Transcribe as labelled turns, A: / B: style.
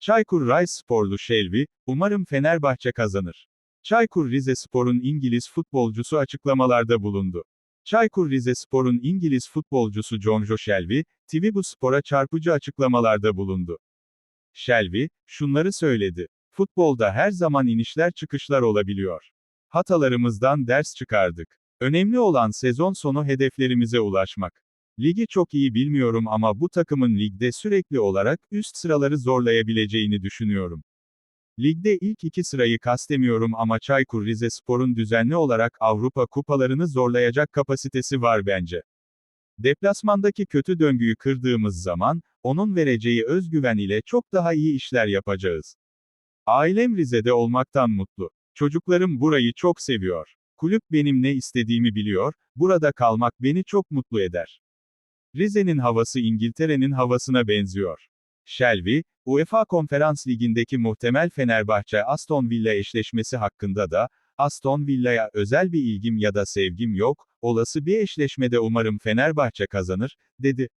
A: Çaykur Rizesporlu Shelby, umarım Fenerbahçe kazanır. Çaykur Rizespor'un İngiliz futbolcusu açıklamalarda bulundu. Çaykur Rizespor'un İngiliz futbolcusu Jonjo Shelby, TV Bu Spor'a çarpıcı açıklamalarda bulundu. Shelby, şunları söyledi. Futbolda her zaman inişler çıkışlar olabiliyor. Hatalarımızdan ders çıkardık. Önemli olan sezon sonu hedeflerimize ulaşmak. Ligi çok iyi bilmiyorum ama bu takımın ligde sürekli olarak üst sıraları zorlayabileceğini düşünüyorum. Ligde ilk iki sırayı kastemiyorum ama Çaykur Rizespor'un düzenli olarak Avrupa kupalarını zorlayacak kapasitesi var bence. Deplasmandaki kötü döngüyü kırdığımız zaman, onun vereceği özgüven ile çok daha iyi işler yapacağız. Ailem Rize'de olmaktan mutlu. Çocuklarım burayı çok seviyor. Kulüp benim ne istediğimi biliyor, burada kalmak beni çok mutlu eder. Rize'nin havası İngiltere'nin havasına benziyor. Shelby, UEFA Konferans Ligi'ndeki muhtemel Fenerbahçe Aston Villa eşleşmesi hakkında da, Aston Villa'ya özel bir ilgim ya da sevgim yok, olası bir eşleşmede umarım Fenerbahçe kazanır, dedi.